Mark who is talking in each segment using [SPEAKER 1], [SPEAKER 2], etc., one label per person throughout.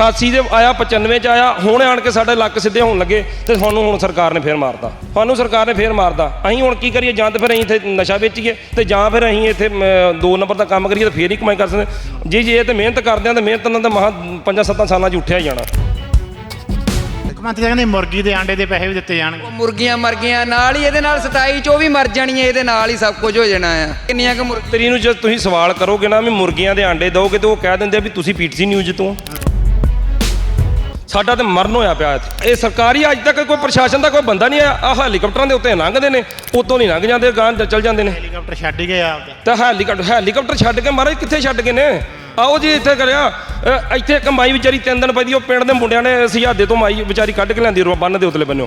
[SPEAKER 1] 88 ਦੇ ਆਇਆ 95 ਚ ਆਇਆ ਹੁਣ ਆਣ ਕੇ ਸਾਡੇ ਲੱਕ ਸਿੱਧੇ ਹੋਣ ਲੱਗੇ ਤੇ ਸਾਨੂੰ ਹੁਣ ਸਰਕਾਰ ਨੇ ਫੇਰ ਮਾਰਤਾ। ਸਾਨੂੰ ਸਰਕਾਰ ਨੇ ਫੇਰ ਮਾਰਤਾ। ਅਸੀਂ ਹੁਣ ਕੀ ਕਰੀਏ? ਜਾਂ ਤਾਂ ਫਿਰ ਅਸੀਂ ਇੱਥੇ ਨਸ਼ਾ ਵੇਚੀਏ ਤੇ ਜਾਂ ਫਿਰ ਅਸੀਂ ਇੱਥੇ ਦੋ ਨੰਬਰ ਦਾ ਕੰਮ ਕਰੀਏ ਤੇ ਫੇਰ ਹੀ ਕਮਾਈ ਕਰ ਸਕਦੇ ਜੀ ਜੀ ਇਹ ਤੇ ਮਿਹਨਤ ਕਰਦੇ ਆ ਤੇ ਮਿਹਨਤ ਨਾਲ ਤਾਂ ਮਹਾ 5-7 ਸਾਲਾਂ 'ਚ ਉੱਠਿਆ ਹੀ ਜਾਣਾ।
[SPEAKER 2] ਮੁੱਖ ਮੰਤਰੀ ਕਹਿੰਦੇ ਮੁਰਗੀ ਦੇ ਆਂਡੇ ਦੇ ਪੈਸੇ ਵੀ ਦਿੱਤੇ ਜਾਣਗੇ।
[SPEAKER 3] ਉਹ ਮੁਰਗੀਆਂ ਮਰ ਗਈਆਂ ਨਾਲ ਹੀ ਇਹਦੇ ਨਾਲ 27 ਚੋਂ ਵੀ ਮਰ ਜਾਣੀਆਂ ਇਹਦੇ ਨਾਲ ਹੀ ਸਭ ਕੁਝ ਹੋ ਜਾਣਾ ਆ। ਕਿੰਨੀਆਂ ਕੁ ਮੁਰਗ
[SPEAKER 1] ਤੇਰੀ ਨੂੰ ਜਦ ਤੁਸੀਂ ਸਵਾਲ ਕਰੋਗੇ ਨਾ ਵੀ ਮੁਰਗੀਆਂ ਦੇ ਆਂਡੇ ਦੋਗੇ ਤੇ ਉਹ ਕਹਿ ਦਿੰਦੇ ਆ ਵੀ ਤੁਸੀਂ ਪੀਟੀਸੀ ਨਿਊਜ਼ ਤੋਂ। ਸਾਡਾ ਤੇ ਮਰਨ ਹੋਇਆ ਪਿਆ ਇੱਥੇ। ਇਹ ਸਰਕਾਰੀ ਅੱਜ ਤੱਕ ਕੋਈ ਪ੍ਰਸ਼ਾਸਨ ਦਾ ਕੋਈ ਬੰਦਾ ਨਹੀਂ ਆਇਆ। ਆ ਹੈਲੀਕਾਪਟਰਾਂ ਦੇ ਉੱਤੇ ਲੰਘਦੇ ਨੇ ਉਤੋਂ ਨਹੀਂ ਲੰਘ ਜਾਂਦੇ ਗਾਂ ਚੱਲ ਜਾਂਦੇ ਨੇ।
[SPEAKER 2] ਹੈਲੀਕਾਪਟਰ ਛੱਡ ਗਏ ਆਪਦਾ।
[SPEAKER 1] ਤਾਂ ਹੈਲੀਕਾਪਟਰ ਹੈਲੀਕਾਪਟਰ ਛੱਡ ਕੇ ਮਹਾਰਾਜ ਕਿੱਥੇ ਛੱਡ ਗਏ ਨੇ? ਆਓ ਜੀ ਇੱਥੇ ਕਰਿਆ। ਇੱਥੇ ਕਮਾਈ ਵਿਚਾਰੀ ਤਿੰਨ ਦਿਨ ਪਈ ਉਹ ਪਿੰਡ ਦੇ ਮੁੰਡਿਆਂ ਨੇ ਸਿਹਾਦੇ ਤੋਂ ਮਾਈ ਵਿਚਾਰੀ ਕੱਢ ਕੇ ਲਿਆਂਦੀ ਬੰਨ ਦੇ ਉਤਲੇ ਬੰਨਿਓ।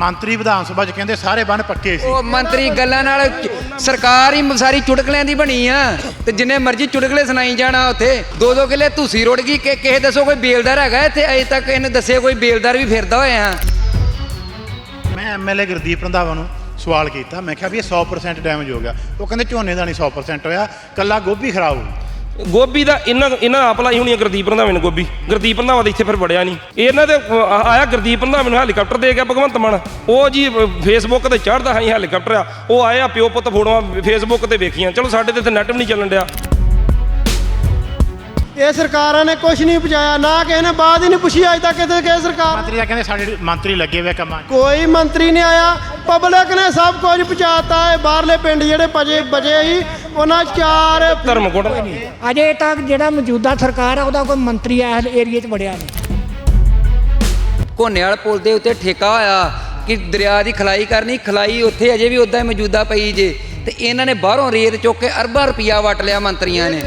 [SPEAKER 2] ਮੰਤਰੀ ਵਿਧਾਨ ਸਭਾ 'ਚ ਕਹਿੰਦੇ ਸਾਰੇ ਬੰਨ ਪੱਕੇ ਸੀ।
[SPEAKER 3] ਉਹ ਮੰਤਰੀ ਗੱਲਾਂ ਨਾਲ ਸਰਕਾਰ ਹੀ ਸਾਰੀ ਚੁਟਕਲਿਆਂ ਦੀ ਬਣੀ ਆ ਤੇ ਜਿੰਨੇ ਮਰਜ਼ੀ ਚੁਟਕਲੇ ਸੁਣਾਈ ਜਾਣਾ ਉੱਥੇ, ਦੋ ਦੋ ਕਿਲੇ ਧੂਸੀ ਰੁੜ ਗਈ, ਕਿ ਕਿਸੇ ਦੱਸੋ ਕੋਈ ਬੇਲਦਾਰ ਹੈਗਾ ਇੱਥੇ, ਅਜੇ ਤੱਕ ਇਹਨੇ ਦੱਸਿਆ ਕੋਈ ਬੇਲਦਾਰ ਵੀ ਫਿਰਦਾ ਹੋਇਆ
[SPEAKER 2] ਮੈਂ ਐਮਐਲਏ ਗੁਰਦੀਪ ਰੰਧਾਵਾ ਨੂੰ ਸਵਾਲ ਕੀਤਾ, ਮੈਂ ਕਿਹਾ ਵੀ ਇਹ 100% ਡੈਮੇਜ ਹੋ ਗਿਆ। ਉਹ ਕਹਿੰਦੇ ਝੋਨੇ ਦਾ ਨਹੀਂ 100% ਹੋਇਆ, ਕੱਲਾ ਗੋਭੀ ਖਰਾਬ ਹੋ ਗਈ
[SPEAKER 1] ਗੋਭੀ ਦਾ ਇਹਨਾਂ ਇਹਨਾਂ ਆਪ ਲਾਈ ਹੋਣੀ ਆ ਗੁਰਦੀਪ ਰੰਧਾਵੇ ਨੇ ਗੋਭੀ। ਗੁਰਦੀਪ ਰੰਧਾਵਾ ਦੇ ਇੱਥੇ ਫਿਰ ਵੜਿਆ ਨਹੀਂ। ਇਹਨਾਂ ਦੇ ਆਇਆ ਗੁਰਦੀਪ ਰੰਧਾਵੇ ਨੂੰ ਹੈਲੀਕਾਪਟਰ ਦੇ ਗਿਆ ਭਗਵੰਤ ਮਾਨ। ਉਹ ਜੀ ਫੇਸਬੁੱਕ ਤੇ ਚੜਦਾ ਹਾਂ ਹੈਲੀਕਾਪਟਰ ਆ। ਉਹ ਆਇਆ ਪਿਓ ਪੁੱਤ ਫੋਟੋਆਂ ਫੇਸਬੁੱਕ ਤੇ ਵੇਖੀਆਂ। ਚਲੋ ਸਾਡੇ ਤੇ ਇੱਥੇ ਨੈਟ ਵੀ ਨਹੀਂ ਚੱਲਣ ਡਿਆ।
[SPEAKER 4] ਇਹ ਸਰਕਾਰਾਂ ਨੇ ਕੁਝ ਨਹੀਂ ਪਹੁੰਚਾਇਆ ਨਾ ਕਿਸੇ ਨੇ ਬਾਤ ਹੀ ਨਹੀਂ ਪੁੱਛੀ ਅੱਜ ਤੱਕ ਕਿਤੇ ਕਿਸੇ ਸਰਕਾਰ
[SPEAKER 2] ਮੰਤਰੀ ਦਾ ਕਹਿੰਦੇ ਸਾਡੇ ਮੰਤਰੀ ਲੱਗੇ ਹੋਏ ਕੰਮਾਂ 'ਚ।
[SPEAKER 4] ਕੋਈ ਮੰਤਰੀ ਨਹੀਂ ਆਇਆ ਪਬਲਿਕ ਨੇ ਸਭ ਕੁਝ ਪਹੁੰਚਾਤਾ ਹੈ ਬਾਹਰਲੇ ਪਿੰਡ ਜਿਹੜੇ ਬਜੇ ਬਜੇ ਸੀ ਉਹਨਾਂ 'ਚ ਚਾਰ
[SPEAKER 1] ਧਰਮਕੋਟ
[SPEAKER 5] ਅਜੇ ਤੱਕ ਜਿਹੜਾ ਮੌਜੂਦਾ ਸਰਕਾਰ ਆ ਉਹਦਾ ਕੋਈ ਮੰਤਰੀ ਇਸ ਏਰੀਏ 'ਚ ਵੜਿਆ ਨਹੀਂ।
[SPEAKER 3] ਕੋਨੇਵਾਲ ਪੁਲ ਦੇ ਉੱਤੇ ਠੇਕਾ ਹੋਇਆ ਕਿ ਦਰਿਆ ਦੀ ਖਲਾਈ ਕਰਨੀ ਖਲਾਈ ਉੱਥੇ ਅਜੇ ਵੀ ਉਦਾਂ ਹੀ ਮੌਜੂਦਾ ਪਈ ਜੇ। ਤੇ ਇਹਨਾਂ ਨੇ ਬਾਹਰੋਂ ਰੇਤ ਚੁੱਕ ਕੇ ਅਰਬਾਂ ਰੁਪਈਆ ਵਟ ਲਿਆ ਮੰਤਰੀਆਂ ਨੇ।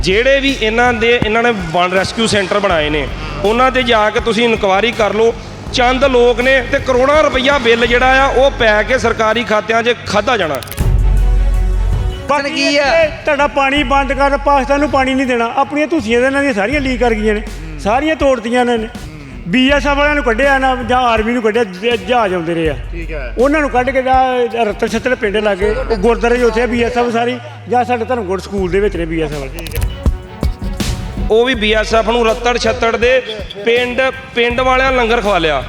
[SPEAKER 1] ਜਿਹੜੇ ਵੀ ਇਹਨਾਂ ਦੇ ਇਹਨਾਂ ਨੇ ਵਨ ਰੈਸਕਿਊ ਸੈਂਟਰ ਬਣਾਏ ਨੇ ਉਹਨਾਂ ਤੇ ਜਾ ਕੇ ਤੁਸੀਂ ਇਨਕੁਆਇਰੀ ਕਰ ਲਓ। ਚੰਦ ਲੋਕ ਨੇ ਤੇ ਕਰੋੜਾਂ ਰੁਪਈਆ ਬਿੱਲ ਜਿਹੜਾ ਆ ਉਹ ਪੈ ਕੇ ਸਰਕਾਰੀ ਖਾਤਿਆਂ 'ਚ ਖਾਦਾ ਜਾਣਾ।
[SPEAKER 3] ਬਾਕੀ ਕੀ ਆ।
[SPEAKER 6] ਤੁਹਾਡਾ ਪਾਣੀ ਬੰਦ ਕਰ ਪਾਕਿਸਤਾਨ ਨੂੰ ਪਾਣੀ ਨਹੀਂ ਦੇਣਾ। ਆਪਣੀਆਂ ਧੁੱਸੀਆਂ ਦੇ ਇਹਨਾਂ ਦੀਆਂ ਸਾਰੀਆਂ ਲੀਕ ਕਰ ਗਈਆਂ ਨੇ। ਸਾਰੀਆਂ ਤੋੜਤੀਆਂ ਇਹਨਾਂ ਨੇ। ਬੀਐਸਐਫ ਵਾਲਿਆਂ ਨੂੰ ਕੱਢਿਆ ਨਾ ਜਾਂ ਆਰਮੀ ਨੂੰ ਕੱਢਿਆ ਜ- ਜਹਾਜ਼ ਆਉਂਦੇ ਰਹੇ ਆ।
[SPEAKER 2] ਠੀਕ ਹੈ।
[SPEAKER 6] ਉਹਨਾਂ ਨੂੰ ਕੱਢ ਕੇ ਜਾਂ ਰੱਤਰ ਛੱਤਰ ਪਿੰਡ ਲਾਗੇ ਉਹ ਗੁਰਦਾਰੇ 'ਚ ਉੱਥੇ ਬੀਐਸਐਫ ਸਾਰੀ ਜਾਂ ਸਾਡੇ ਧਰਮਕੋਟ ਸਕੂਲ ਦੇ ਵਿੱਚ ਨੇ ਬੀਐਸਐਫ ਵਾਲੇ।
[SPEAKER 1] ਉਹ ਵੀ ਬੀਐਸਐਫ ਨੂੰ ਰੱਤੜ ਛੱਤੜ ਦੇ ਪਿੰਡ ਪਿੰਡ ਵਾਲਿਆਂ ਲੰਗਰ ਖਵਾ ਲਿਆ।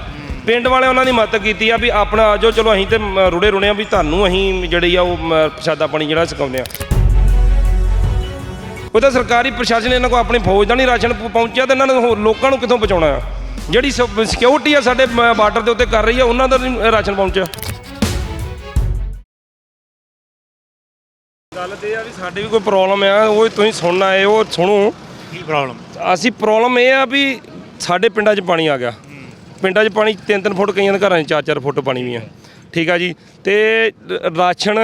[SPEAKER 1] ਪਿੰਡ ਵਾਲਿਆਂ ਉਹਨਾਂ ਦੀ ਮਦਦ ਕੀਤੀ ਆ ਵੀ ਆਪਣਾ ਆਜੋ ਚਲੋ ਅਸੀਂ ਤੇ ਮ, ਰੁੜੇ ਰੁਣੇ ਆ ਵੀ ਤੁਹਾਨੂੰ ਅਸੀਂ ਜਿਹੜੀ ਆ ਉਹ ਮ, ਪ੍ਰਸ਼ਾਦਾ ਪਾਣੀ ਜਿਹੜਾ ਸਿਖਾਉਂਦੇ ਆ। ਉਹ ਤਾਂ ਸਰਕਾਰੀ ਪ੍ਰਸ਼ਾਸਨ ਇਹਨਾਂ ਕੋਲ ਆਪਣੀ ਫੌਜ ਦਾ ਨਹੀਂ ਰਾਸ਼ਨ ਪ- ਪਹੁੰਚਿਆ ਤੇ ਇਹਨਾਂ ਨੇ ਹੋਰ ਲੋਕਾਂ ਨੂੰ ਕਿੱਥੋਂ ਪਹੁੰਚਾਉਣਾ ਆ? ਜਿਹੜੀ ਸਿਕਿਉਰਿਟੀ ਆ ਸਾਡੇ ਬਾਰਡਰ ਦੇ ਉੱਤੇ ਕਰ ਰਹੀ ਆ ਉਹਨਾਂ ਦਾ ਨਹੀਂ ਰਾਸ਼ਨ ਪਹੁੰਚਿਆ ਗੱਲ ਤੇ ਆ ਵੀ ਸਾਡੇ ਵੀ ਕੋਈ ਪ੍ਰੋਬਲਮ ਆ ਉਹ ਤੁਸੀਂ ਸੁਣਨ ਆਏ ਉਹ ਸੁਣੋ।
[SPEAKER 2] ਕੀ ਪ੍ਰੋਬਲਮ
[SPEAKER 1] ਅਸੀਂ ਪ੍ਰੋਬਲਮ ਇਹ ਆ ਵੀ ਸਾਡੇ ਪਿੰਡਾਂ 'ਚ ਪਾਣੀ ਆ ਗਿਆ। ਪਿੰਡਾਂ 'ਚ ਪਾਣੀ 3-3 ਫੁੱਟ ਕਈਆਂ ਦੇ ਘਰਾਂ 'ਚ 4-4 ਫੁੱਟ ਪਾਣੀ ਵੀ ਆ। ਠੀਕ ਆ ਜੀ? ਤੇ ਰਾਸ਼ਨ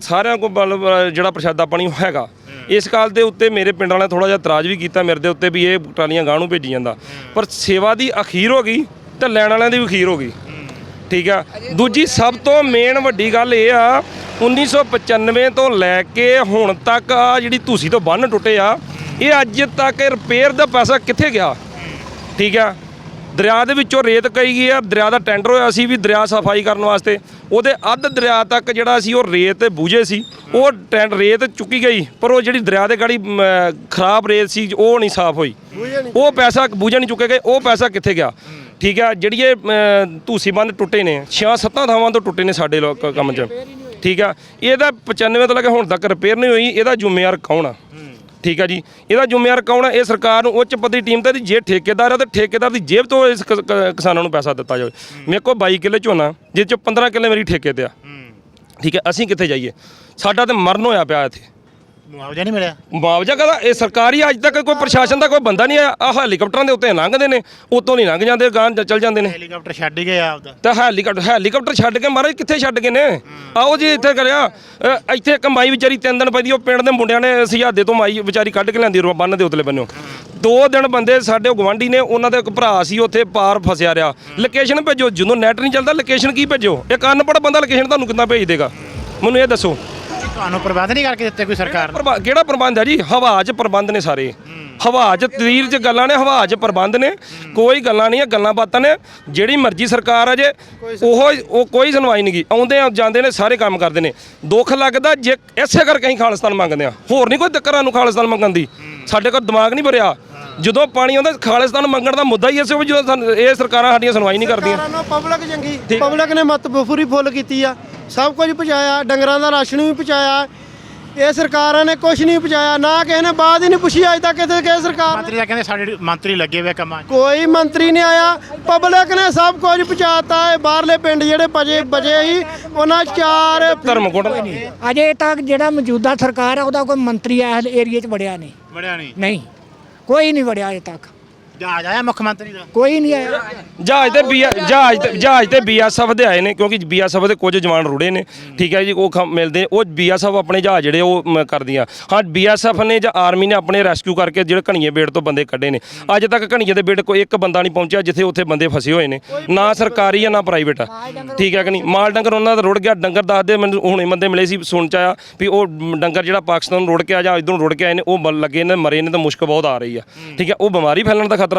[SPEAKER 1] ਸਾਰਿਆਂ ਕੋਲ ਜਿਹੜਾ ਪ੍ਰਸ਼ਾਦਾ ਪਾਣੀ ਉਹ ਹੈਗਾ। ਇਸ ਗੱਲ ਦੇ ਉੱਤੇ ਮੇਰੇ ਪਿੰਡ ਵਾਲਿਆਂ ਥੋੜਾ ਜਿਹਾ ਇਤਰਾਜ਼ ਵੀ ਕੀਤਾ ਮੇਰੇ ਦੇ ਉੱਤੇ ਵੀ ਇਹ ਟਰਾਲੀਆਂ ਗਾਹ ਨੂੰ ਭੇਜੀ ਜਾਂਦਾ। ਪਰ ਸੇਵਾ ਦੀ ਅਖੀਰ ਹੋ ਗਈ ਤੇ ਲੈਣ ਵਾਲਿਆਂ ਦੀ ਵੀ ਅਖੀਰ ਹੋ ਗਈ। ਠੀਕ ਆ? ਦੂਜੀ ਸਭ ਤੋਂ ਮੇਨ ਵੱਡੀ ਗੱਲ ਇਹ ਆ 1995 ਤੋਂ ਲੈ ਕੇ ਹੁਣ ਤੱਕ ਆ ਜਿਹੜੀ ਧੂਸੀ ਤੋਂ ਬੰਨ ਟੁੱਟੇ ਆ, ਇਹ ਅੱਜ ਤੱਕ ਰਿਪੇਅਰ ਦਾ ਪੈਸਾ ਕਿੱਥੇ ਗਿਆ? ਠੀਕ ਆ? ਦਰਿਆ ਦੇ ਵਿੱਚੋਂ ਰੇਤ ਕਈ ਗਈ ਆ ਦਰਿਆ ਦਾ ਟੈਂਡਰ ਹੋਇਆ ਸੀ ਵੀ ਦਰਿਆ ਸਫ਼ਾਈ ਕਰਨ ਵਾਸਤੇ। ਉਹਦੇ ਅੱਧ ਦਰਿਆ ਤੱਕ ਜਿਹੜਾ ਸੀ ਉਹ ਰੇਤ ਤੇ ਬੂਝੇ ਸੀ। ਉਹ ਟੈਂਡ ਰੇਤ ਚੁੱਕੀ ਗਈ ਪਰ ਉਹ ਜਿਹੜੀ ਦਰਿਆ ਦੇ ਗਾੜੀ ਖਰਾਬ ਰੇਤ ਸੀ ਉਹ ਨਹੀਂ ਸਾਫ਼ ਹੋਈ। ਉਹ ਪੈਸਾ ਬੂਝੇ ਨਹੀਂ ਚੁੱਕੇ ਗਏ ਉਹ ਪੈਸਾ ਕਿੱਥੇ ਗਿਆ? ਠੀਕ ਆ ਜਿਹੜੀ ਇਹ ਧੂਸੀ ਬੰਦ ਟੁੱਟੇ ਨੇ 6-7 ਥਾਵਾਂ ਤੋਂ ਟੁੱਟੇ ਨੇ ਸਾਡੇ ਲੋਕ ਕੰਮ 'ਚ। ਠੀਕ ਆ ਇਹਦਾ 95 ਤੋਂ ਲੈ ਕੇ ਹੁਣ ਤੱਕ ਰਿਪੇਅਰ ਨਹੀਂ ਹੋਈ ਇਹਦਾ ਜ਼ਿੰਮੇਵਾਰ ਕੌਣ ਆ? ਠੀਕ ਆ ਜੀ। ਇਹਦਾ ਜ਼ਿੰਮੇਵਾਰ ਕੌਣ ਆ? ਇਹ ਸਰਕਾਰ ਨੂੰ ਉੱਚ ਪੱਧਰੀ ਟੀਮ ਤੇ ਜੇ ਠੇਕੇਦਾਰ ਆ ਤੇ ਠੇਕੇਦਾਰ ਦੀ ਜੇਬ ਤੋਂ ਇਸ ਕ- ਕ- ਕਿਸਾਨਾਂ ਨੂੰ ਪੈਸਾ ਦਿੱਤਾ ਜਾਵੇ। ਮੇਰੇ ਕੋਲ 22 ਕਿੱਲੇ ਝੋਨਾ ਜਿਸ ਚ 15 ਕਿੱਲੇ ਮੇਰੀ ਠੇਕੇ ਤੇ ਆ। ਠੀਕ ਹੈ ਅਸੀਂ ਕਿੱਥੇ ਜਾਈਏ? ਸਾਡਾ ਤੇ ਮਰਨ ਹੋਇਆ ਪਿਆ ਇੱਥੇ।
[SPEAKER 2] ਮੁਆਵਜ਼ਾ ਨਹੀਂ ਮਿਲਿਆ?
[SPEAKER 1] ਮੁਆਵਜ਼ਾ ਕਹਦਾ? ਇਹ ਸਰਕਾਰੀ ਅੱਜ ਤੱਕ ਕੋਈ ਪ੍ਰਸ਼ਾਸਨ ਦਾ ਕੋਈ ਬੰਦਾ ਨਹੀਂ ਆਇਆ। ਆ ਹੈਲੀਕਾਪਟਰਾਂ ਦੇ ਉੱਤੇ ਲੰਘਦੇ ਨੇ ਉਤੋਂ ਨਹੀਂ ਲੰਘ ਜਾਂਦੇ ਗਾਂ ਚੱਲ ਜਾਂਦੇ ਨੇ।
[SPEAKER 2] ਹੈਲੀਕਾਪਟਰ ਛੱਡ ਗਏ ਆਪਦਾ।
[SPEAKER 1] ਤਾਂ ਹੈਲੀਕਾਪਟਰ ਹੈਲੀਕਾਪਟਰ ਛੱਡ ਕੇ ਮਹਾਰਾਜ ਕਿੱਥੇ ਛੱਡ ਗਏ ਨੇ? ਆਓ ਜੀ ਇੱਥੇ ਕਰਿਆ। ਅ, ਇੱਥੇ ਕਮਾਈ ਵਿਚਾਰੀ ਤਿੰਨ ਦਿਨ ਪਈ ਉਹ ਪਿੰਡ ਦੇ ਮੁੰਡਿਆਂ ਨੇ ਸਿਹਾਦੇ ਤੋਂ ਮਾਈ ਵਿਚਾਰੀ ਕੱਢ ਕੇ ਲਿਆਂਦੀ ਰੋ ਬੰਨ ਦੇ ਉਤਲੇ ਬੰਨਿਓ। ਦੋ ਦਿਨ ਬੰਦੇ ਸਾਡੇ ਗਵਾਂਢੀ ਨੇ ਉਹਨਾਂ ਦਾ ਇੱਕ ਭਰਾ ਸੀ ਉੱਥੇ ਪਾਰ ਫਸਿਆ ਰਿਹਾ। ਲੋਕੇਸ਼ਨ ਭੇਜੋ ਜਦੋਂ ਨੈਟ ਨਹੀਂ ਚੱਲਦਾ ਲੋਕੇਸ਼ਨ ਕੀ ਭੇਜੋ? ਇੱਕ ਅਨਪੜ੍ਹ ਬੰਦਾ ਲੋਕੇਸ਼ਨ ਤੁਹਾਨੂੰ ਕਿੱਦਾਂ ਭੇਜ ਦੇਗਾ? ਮੈਨੂੰ ਇਹ ਦੱਸੋ।
[SPEAKER 2] ਤੁਹਾਨੂੰ ਪ੍ਰਬੰਧ ਨਹੀਂ ਕਰਕੇ ਦਿੱਤੇ ਕੋਈ ਸਰਕਾਰ ਨੇ?
[SPEAKER 1] ਪ੍ਰਬੰ- ਕਿਹੜਾ ਪ੍ਰਬੰਧ ਹੈ ਜੀ? ਹਵਾ 'ਚ ਪ੍ਰਬੰਧ ਨੇ ਸਾਰੇ। ਹਵਾ 'ਚ ਤੀਰ 'ਚ ਗੱਲਾਂ ਨੇ ਹਵਾ 'ਚ ਪ੍ਰਬੰਧ ਨੇ। ਕੋਈ ਗੱਲਾਂ ਨਹੀਂ ਆ ਗੱਲਾਂ ਬਾਤਾਂ ਨੇ। ਜਿਹੜੀ ਮਰਜ਼ੀ ਸਰਕਾਰ ਆ ਜੇ ਉਹ ਉਹ ਕੋਈ ਸੁਣਵਾਈ ਨਹੀਂ ਗੀ। ਆਉਂਦੇ ਆ ਜਾਂਦੇ ਨੇ ਸਾਰੇ ਕੰਮ ਕਰਦੇ ਨੇ। ਦੁੱਖ ਲੱਗਦਾ ਜੇ ਇਸੇ ਕਰਕੇ ਅਸੀਂ ਖਾਲਿਸਤਾਨ ਮੰਗਦੇ ਆ। ਹੋਰ ਨਹੀਂ ਕੋਈ ਦਿੱਕਰਾਂ ਨੂੰ ਖਾਲਿਸਤਾਨ ਮੰਗਣ ਦੀ। ਸਾਡੇ ਕੋਲ ਦਿਮਾਗ ਨਹੀਂ ਭਰਿਆ। ਜਦੋਂ ਪਾਣੀ ਆਉਂਦਾ ਖਾਲਿਸਤਾਨ ਮੰਗਣ ਦਾ ਮੁੱਦਾ ਹੀ ਇਸੇ ਵੀ ਜਦੋਂ ਸਾਨੂੰ- ਇਹ ਸਰਕਾਰਾਂ ਸਾਡੀਆਂ ਸੁਣਵਾਈ ਨਹੀਂ ਕਰਦੀਆਂ।
[SPEAKER 4] ਸਰਕਾਰਾਂ ਨੂੰ ਪਬਲਿਕ ਚੰਗੀ। ਪਬਲਿਕ ਨੇ ਮਤ ਬਫੂਰੀ ਫੁੱਲ ਕੀਤੀ ਆ। ਸਭ ਕੁਝ ਪਹੁੰਚਾਇਆ ਡੰਗਰਾਂ ਦਾ ਰਾਸ਼ਨ ਵੀ ਪਹੁੰਚਾਇਆ। ਇਹ ਸਰਕਾਰਾਂ ਨੇ ਕੁਝ ਨਹੀਂ ਪਹੁੰਚਾਇਆ ਨਾ ਕਿਸੇ ਨੇ ਬਾਤ ਹੀ ਨਹੀਂ ਪੁੱਛੀ ਅਜ ਤੱਕ ਕਿਤੇ ਕਿਸੇ ਸਰਕਾਰ ਨੇ।
[SPEAKER 2] ਮੰਤਰੀ ਤਾਂ ਕਹਿੰਦੇ ਸਾਡੇ ਮੰਤਰੀ ਲੱਗੇ ਹੋਏ ਆ ਕੰਮਾਂ 'ਚ।
[SPEAKER 4] ਕੋਈ ਮੰਤਰੀ ਨਹੀਂ ਆਇਆ। ਪਬਲਿਕ ਨੇ ਸਭ ਕੁਝ ਪਹੁੰਚਾਤਾ। ਇਹ ਬਾਹਰਲੇ ਪਿੰਡ ਜਿਹੜੇ ਬਜੇ ਬਜੇ ਸੀ ਉਹਨਾਂ ਚਾਰ
[SPEAKER 1] ਧਰਮਕੋਟ
[SPEAKER 5] ਅਜੇ ਤੱਕ ਜਿਹੜਾ ਮੌਜੂਦਾ ਸਰਕਾਰ ਆ ਉਹਦਾ ਕੋਈ ਮੰਤਰੀ ਇਸ ਏਰੀਏ 'ਚ ਵੜਿਆ ਨਹੀਂ।
[SPEAKER 2] ਵੜਿਆ ਨਹੀਂ।
[SPEAKER 5] ਨਹੀਂ। ਕੋਈ ਨਹੀਂ ਵੜਿਆ ਅਜੇ ਤੱਕ।
[SPEAKER 2] ਜਹਾਜ਼ ਆਇਆ ਮੁੱਖ ਮੰਤਰੀ ਦਾ?
[SPEAKER 5] ਕੋਈ ਨਹੀਂ ਆਇਆ।
[SPEAKER 1] ਜਹਾਜ਼ ਤੇ ਬੀਆ ਜਹਾਜ਼ ਤੇ ਜਹਾਜ਼ ਤੇ ਬੀਐਸਐਫ ਦੇ ਆਏ ਨੇ ਕਿਉਂਕਿ ਬੀਐਸਐਫ ਦੇ ਕੁਝ ਜਵਾਨ ਰੁੜੇ ਨੇ। ਠੀਕ ਹੈ ਜੀ ਉਹ ਖਮ- ਮਿਲਦੇ ਉਹ ਬੀਐਸਐਫ ਆਪਣੇ ਜਹਾਜ਼ ਜਿਹੜੇ ਉਹ ਮ, ਕਰਦੀਆਂ। ਹਾਂ ਬੀਐਸਐਫ ਨੇ ਜਾਂ ਆਰਮੀ ਨੇ ਆਪਣੇ ਰੈਸਕਿਊ ਕਰਕੇ ਜਿਹੜੇ ਘਣੀਏ ਬੇੜ ਤੋਂ ਬੰਦੇ ਕੱਢੇ ਨੇ। ਅੱਜ ਤੱਕ ਘਣੀਏ ਦੇ ਬੇੜ ਕੋਈ ਇੱਕ ਬੰਦਾ ਨਹੀਂ ਪਹੁੰਚਿਆ ਜਿੱਥੇ ਉੱਥੇ ਬੰਦੇ ਫਸੇ ਹੋਏ ਨੇ। ਨਾ ਸਰਕਾਰੀ ਆ ਨਾ ਪ੍ਰਾਈਵੇਟ ਆ। ਠੀਕ ਹੈ ਕਿ ਨਹੀਂ? ਮਾਲ ਡੰਗਰ ਉਹਨਾਂ ਦਾ ਰੁੜ ਗਿਆ। ਡੰਗਰ ਦੱਸਦੇ ਮੈਨੂੰ ਹੁਣੇ ਬੰਦੇ ਮਿਲੇ ਸੀ ਸੁਣ ਚ ਆਇਆ ਵੀ ਉਹ ਮ, ਡੰਗਰ ਜਿਹੜਾ ਪਾਕਿਸਤਾਨ ਨੂੰ ਰੁੜ ਕੇ ਆ ਜਾਂ ਇਧਰੋਂ ਰੁੜ ਕੇ ਆਏ ਨੇ ਉਹ ਮਰ ਲੱਗੇ ਨੇ ਮਰੇ ਨੇ ਤਾਂ ਮੁਸ਼ਕ ਬਹੁਤ ਆ ਰਹੀ ਆ। ਠੀਕ ਹੈ ਉਹ ਬਿਮਾਰੀ ਫੈਲਣ ਦਾ ਖਤਰਾ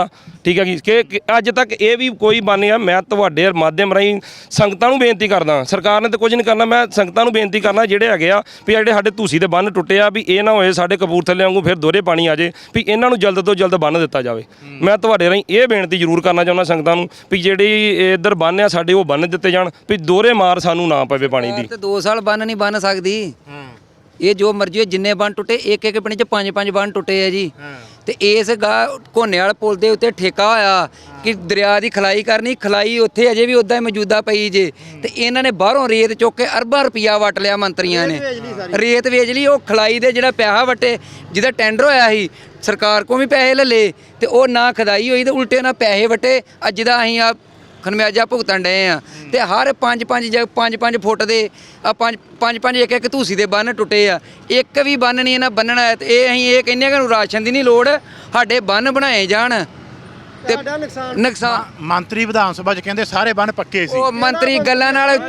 [SPEAKER 1] ਠੀਕ ਹੈ ਕਿ ਕਿ ਅੱਜ ਤੱਕ ਇਹ ਵੀ ਕੋਈ ਬਾਨੇ ਆ ਮੈਂ ਤੁਹਾਡੇ ਮਾਧਿਅਮ ਰਾਹੀਂ ਸੰਗਤਾਂ ਨੂੰ ਬੇਨਤੀ ਕਰਦਾ ਸਰਕਾਰ ਨੇ ਤਾਂ ਕੁਝ ਨਹੀਂ ਕਰਨਾ ਮੈਂ ਸੰਗਤਾਂ ਨੂੰ ਬੇਨਤੀ ਕਰਨਾ ਜਿਹੜੇ ਹੈਗੇ ਆ ਵੀ ਜਿਹੜੇ ਸਾਡੇ ਧੂਸੀ ਦੇ ਬੰਨ ਟੁੱਟੇ ਆ ਵੀ ਇਹ ਨਾ ਹੋਏ ਸਾਡੇ ਕਪੂਰਥਲੇ ਵਾਂਗੂ ਫਿਰ ਦੋਹਰੇ ਪਾਣੀ ਆ ਜੇ ਵੀ ਇਹਨਾਂ ਨੂੰ ਜਲਦ ਤੋਂ ਜਲਦ ਬੰਨ ਦਿੱਤਾ ਜਾਵੇ। ਮੈਂ ਤੁਹਾਡੇ ਰਾਹੀਂ ਇਹ ਬੇਨਤੀ ਜ਼ਰੂਰ ਕਰਨਾ ਚਾਹੁੰਦਾ ਸੰਗਤਾਂ ਨੂੰ ਵੀ ਜਿਹੜੀ ਇੱਧਰ ਬੰਨ ਆ ਸਾਡੇ ਉਹ ਬੰਨ ਦਿੱਤੇ ਜਾਣ ਵੀ ਦੋਹਰੇ ਮਾਰ ਸਾਨੂੰ ਨਾ ਪਵੇ ਪਾਣੀ ਦੀ।
[SPEAKER 3] ਤੇ 2 ਸਾਲ ਬੰਨ ਨਹੀਂ ਬੰਨ ਸਕਦੀ। ਇਹ ਜੋ ਮਰਜ਼ੀ ਜਿੰਨੇ ਬੰਨ ਟੁੱਟੇ ਇੱਕ ਇੱਕ ਪਿੰਡ 'ਚ ਪੰਜ ਪੰਜ ਬੰਨ ਟੁੱਟੇ ਆ ਜੀ। ਤੇ ਇਸ ਗਾ ਕੋਨੇ ਵਾਲੇ ਪੁਲ ਦੇ ਉੱਤੇ ਠੇਕਾ ਹੋਇਆ ਕਿ ਦਰਿਆ ਦੀ ਖਲਾਈ ਕਰਨੀ ਖਲਾਈ ਉੱਥੇ ਅਜੇ ਵੀ ਉਦਾਂ ਹੀ ਮੌਜੂਦਾ ਪਈ ਜੇ। ਤੇ ਇਹਨਾਂ ਨੇ ਬਾਹਰੋਂ ਰੇਤ ਚੁੱਕ ਕੇ ਅਰਬਾਂ ਰੁਪਈਆ ਵਟ ਲਿਆ ਮੰਤਰੀਆਂ ਨੇ। ਰੇਤ ਵੇਚ ਲਈ ਉਹ ਖਲਾਈ ਦੇ ਜਿਹੜਾ ਪੈਸਾ ਵਟੇ ਜਿਹਦਾ ਟੈਂਡਰ ਹੋਇਆ ਸੀ ਸਰਕਾਰ ਕੋ ਵੀ ਪੈਸੇ ਲੈ ਲੇ ਤੇ ਉਹ ਨਾ ਖਦਾਈ ਹੋਈ ਤੇ ਉਲਟੇ ਨਾਲ ਪੈਸੇ ਵਟੇ। ਅੱਜ ਜਿਹਦਾ ਅਸੀਂ ਆ ਖਨਮਿਆਜਾ ਭੁਗਤਣ ਡਏ ਆ। ਤੇ ਹਰ 5-5 ਜ 5-5 ਫੁੱਟ ਦੇ ਆ 5 5-5 ਇੱਕ ਇੱਕ ਧੂਸੀ ਦੇ ਬੰਨ ਟੁੱਟੇ ਆ। ਇੱਕ ਵੀ ਬੰਨ ਨਹੀਂ ਇਹਨਾਂ ਬੰਨਣਾ ਹੈ ਤੇ ਇਹ ਅਸੀਂ ਇਹ ਕਹਿੰਦੇ ਆ ਕਿ ਨੂੰ ਰਾਸ਼ਨ ਦੀ ਨਹੀਂ ਲੋੜ ਸਾਡੇ ਬੰਨ ਬਣਾਏ ਜਾਣ। ਤੇ ਨੁਕਸਾਨ
[SPEAKER 2] ਮੰਤਰੀ ਵਿਧਾਨ ਸਭਾ 'ਚ ਕਹਿੰਦੇ ਸਾਰੇ ਬੰਨ ਪੱਕੇ ਸੀ।
[SPEAKER 3] ਉਹ ਮੰਤਰੀ ਗੱਲਾਂ ਨਾਲ